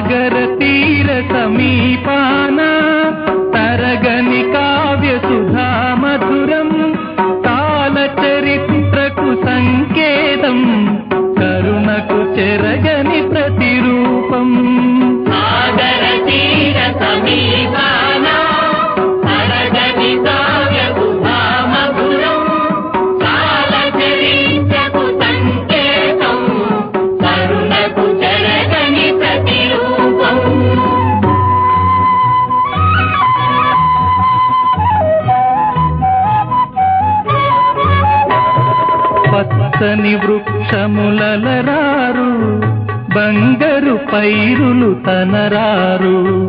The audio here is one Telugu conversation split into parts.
సాగర తీర సమీపాన పచ్చని వృక్షములలరారు బంగరు పైరులు తనరారు.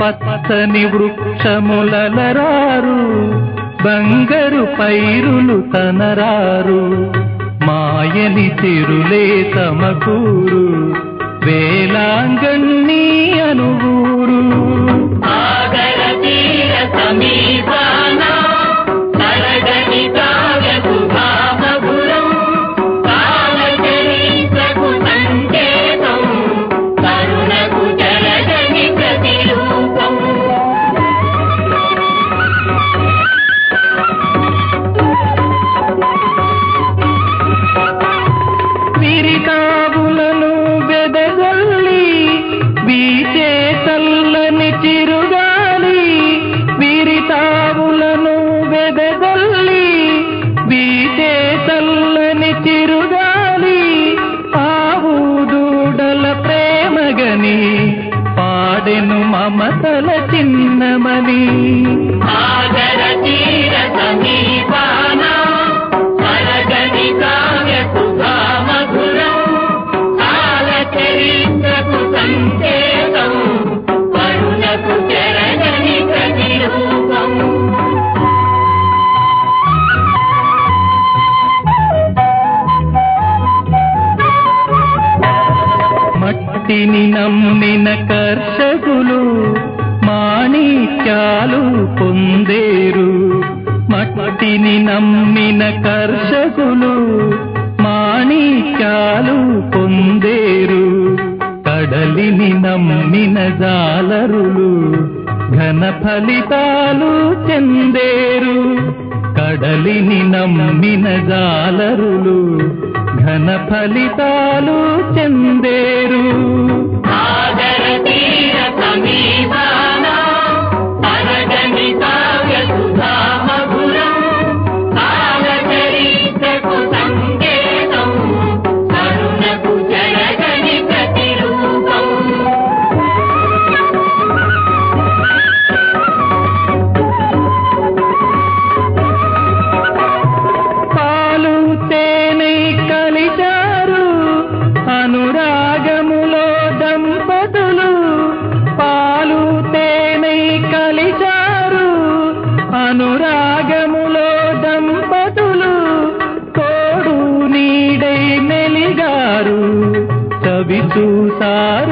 పచ్చని వృక్షములలరారు బంగరు పైరులు తనరారు. మాయని తిరులే తమకూరు వేలాంగన్నీ అనువూరు. సాగర తీర మమతల మట్టిని నమ్మిన కర్షకులు మాణిక్యాలు పొందేరు. మట్టిని నమ్మిన కర్షకులు మాణిక్యాలు పొందేరు. కడలిని నమ్మిన జాలరులు ఘన ఫలితాలు చెందేరు. కడలిని నమ్మిన జాలరులు ఘన ఫలితాలు చెందేరు. He कभी तू सार